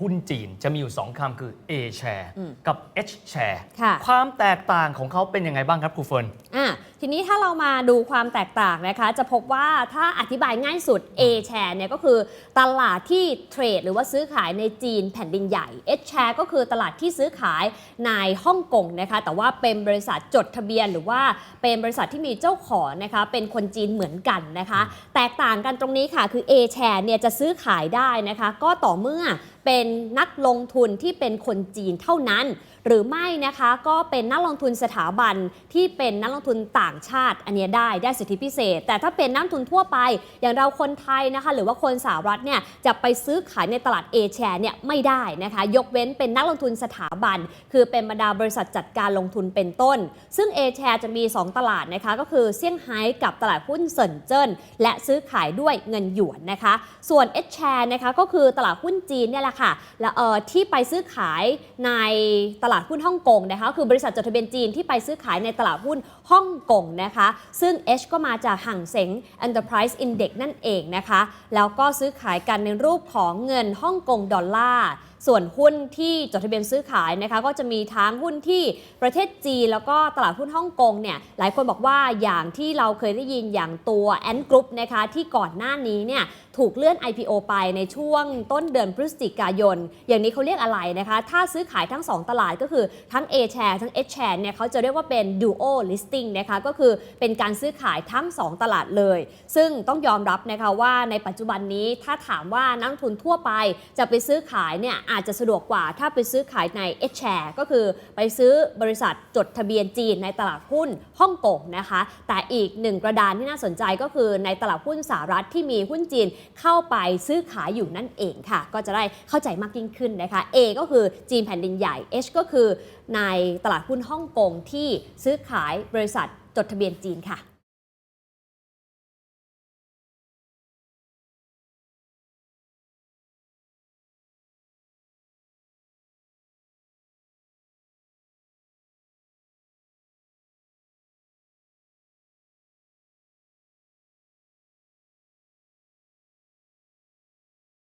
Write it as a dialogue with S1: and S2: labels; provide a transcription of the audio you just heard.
S1: หุ้นจีนจะมีอยู่ 2คำคือ A share
S2: อืม
S1: กับ H share
S2: ค่ะ
S1: ความแตกต่างของเขาเป็นยังไงบ้างครับครูเฟิร์น
S2: อะทีนี้ถ้าเรามาดูความแตกต่างนะคะ จะพบว่าถ้าอธิบายง่ายสุด A share เนี่ยก็คือตลาดที่เทรดหรือว่าซื้อขายในจีนแผ่นดินใหญ่ H share ก็คือตลาดที่ซื้อขายในฮ่องกงนะคะ แต่ว่าเป็นบริษัทจดทะเบียน หรือว่าเป็นบริษัทที่มีเจ้าของนะคะเป็นคนจีนเหมือนกันนะคะ แตกต่างกันตรงนี้ค่ะคือ A share เนี่ยจะซื้อขายได้นะคะ ก็ต่อเมื่อเป็นนักลงทุนที่เป็นคนจีนเท่านั้น หรือไม่นะคะก็เป็นนักลงทุนสถาบันที่เป็นนักลงทุนต่างชาติ อันเนี้ยได้ได้สิทธิพิเศษ แต่ถ้าเป็นนักทุนทั่วไป อย่างเราคนไทยนะคะ หรือว่าคนสหรัฐเนี่ยจะไปซื้อขายในตลาด A share เนี่ยไม่ได้นะคะ ยกเว้นเป็นนักลงทุนสถาบัน คือเป็นบรรดาบริษัทจัดการลงทุนเป็นต้น ซึ่ง A share จะมี 2 ตลาดนะคะก็คือเซี่ยงไฮ้กับตลาดหุ้นเซินเจิ้นและซื้อขายด้วยเงินหยวนนะคะ ส่วน H share นะคะก็คือตลาดหุ้นจีนเนี่ยแหละค่ะและเออที่ไปซื้อขายในตลาดหุ้นฮ่องกงนะคะคือบริษัทจดทะเบียนจีนที่ไปซื้อขายในตลาดหุ้นฮ่องกงนะคะซึ่ง H ก็มาจากห่างเสง Enterprise Index นั่นเองนะคะแล้วก็ซื้อขายกันในรูปของเงินฮ่องกงดอลลาร์ ส่วนหุ้นที่จดทะเบียนซื้อขายนะคะก็จะมีทั้งหุ้นที่ประเทศจีนแล้วก็ตลาดหุ้นฮ่องกงเนี่ยหลายคนบอกว่าอย่างที่เราเคยได้ยินอย่างตัวแอนกรุ๊ปนะคะที่ก่อนหน้านี้เนี่ยถูกเลื่อน IPO ไปในช่วงต้นเดือนพฤศจิกายน อย่างนี้เขาเรียกอะไรนะคะ ถ้าซื้อขายทั้ง 2 ตลาดก็คือทั้ง A share ทั้ง H share เนี่ยเขาจะเรียกว่าเป็น duo listing นะคะก็คือเป็นการซื้อขายทั้ง 2 ตลาดเลย ซึ่งต้องยอมรับนะคะว่าในปัจจุบันนี้ถ้าถามว่านักทุนทั่วไปจะไปซื้อขายเนี่ยอาจจะสะดวกกว่าถ้าไปซื้อขายใน H share ก็คือไปซื้อบริษัทจดทะเบียนจีนในตลาดหุ้นฮ่องกงนะคะ แต่อีกหนึ่งกระดานที่น่าสนใจก็คือในตลาดหุ้นสหรัฐที่มีหุ้นจีนเข้าไปซื้อขายอยู่นั่นเองค่ะ ก็จะได้เข้าใจมากยิ่งขึ้นนะคะ A ก็คือจีนแผ่นดินใหญ่ H ก็คือในตลาดหุ้นฮ่องกงที่ซื้อขายบริษัทจดทะเบียนจีนค่ะ